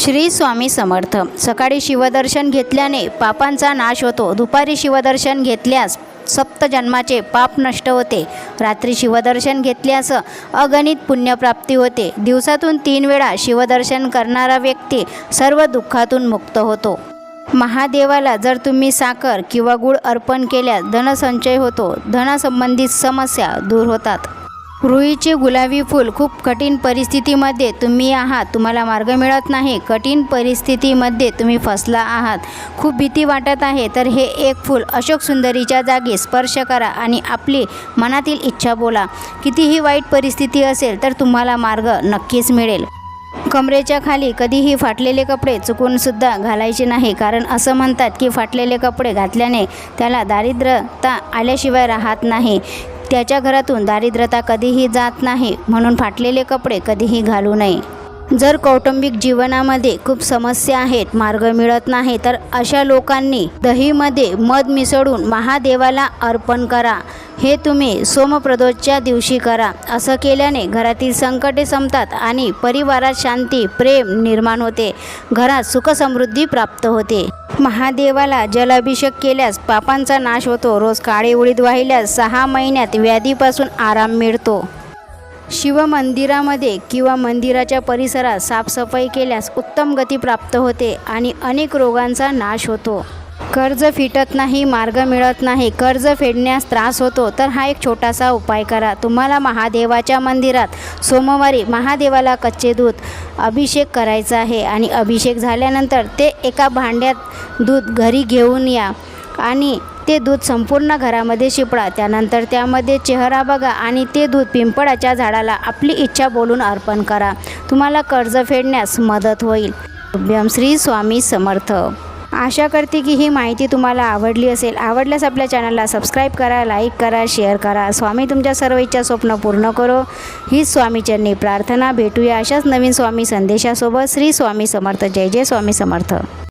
श्री स्वामी समर्थ. सकाळी शिवदर्शन घेतल्याने पापांचा नाश होतो. दुपारी शिवदर्शन घेतल्यास सप्त जन्माचे पाप नष्ट होते. रात्री शिवदर्शन घेतल्यास अगणित पुण्यप्राप्ती होते. दिवसातून तीन वेळा शिवदर्शन करणारा व्यक्ती सर्व दुःखातून मुक्त होतो. महादेवाला जर तुम्ही साखर किंवा गुळ अर्पण केल्यास धनसंचय होतो. धनासंबंधित समस्या दूर होतात. रुईचे गुलाबी फूल खूप कठीण परिस्थितीमध्ये तुम्ही आहात. तुम्हाला मार्ग मिळत नाही. कठीण परिस्थितीमध्ये तुम्ही फसला आहात. खूप भीती वाटत आहे. तर हे एक फूल अशोक सुंदरीच्या जागी स्पर्श करा आणि आपली मनातील इच्छा बोला. कितीही वाईट परिस्थिती असेल तर तुम्हाला मार्ग नक्कीच मिळेल. कमरेच्या खाली कधीही फाटलेले कपडे चुकूनसुद्धा घालायचे नाही. कारण असं म्हणतात की फाटलेले कपडे घातल्याने त्याला दारिद्र्यता आल्याशिवाय राहत नाही. त्याच्या घरातून दारिद्र्यता कधीही जात नाही म्हणून फाटलेले कपडे कधीही घालू नये. जर कौटुंबिक जीवनामध्ये खूप समस्या आहेत मार्ग मिळत नाही तर अशा लोकांनी दहीमध्ये मध मिसळून महादेवाला अर्पण करा. हे तुम्ही सोमप्रदोषच्या दिवशी करा. असं केल्याने घरातील संकटे संपतात आणि परिवारात शांती प्रेम निर्माण होते. घरात सुखसमृद्धी प्राप्त होते. महादेवाला जलाभिषेक केल्यास पापांचा नाश होतो. रोज काळे उडीद वाहिल्यास सहा महिन्यात व्याधीपासून आराम मिळतो. शिवमंदिरामध्ये किंवा मंदिराच्या परिसरात साफसफाई केल्यास उत्तम गती प्राप्त होते आणि अनेक रोगांचा नाश होतो. कर्ज फिटत नाही मार्ग मिळत नाही कर्ज फेडण्यास त्रास होतो तर हा एक छोटासा उपाय करा. तुम्हाला महादेवाच्या मंदिरात सोमवारी महादेवाला कच्चे दूध अभिषेक करायचा आहे आणि अभिषेक झाल्यानंतर ते एका भांड्यात दूध घरी घेऊन या आणि ते दूध संपूर्ण घरामध्ये शिपडा. त्यानंतर त्यामध्ये चेहरा बघा आणि ते दूध पिंपळाच्या झाडाला आपली इच्छा बोलून अर्पण करा. तुम्हाला कर्ज फेडण्यास मदत होईल. भ्यम श्री स्वामी समर्थ. आशा करते की ही माहिती तुम्हाला आवडली असेल. आवडल्यास आपल्या चॅनलला सबस्क्राईब करा लाईक करा शेअर करा. स्वामी तुमच्या सर्व इच्छा स्वप्न पूर्ण करो. हीच स्वामीचरणी प्रार्थना. भेटूया अशाच नवीन स्वामी संदेशासोबत. श्री स्वामी समर्थ. जय जय स्वामी समर्थ.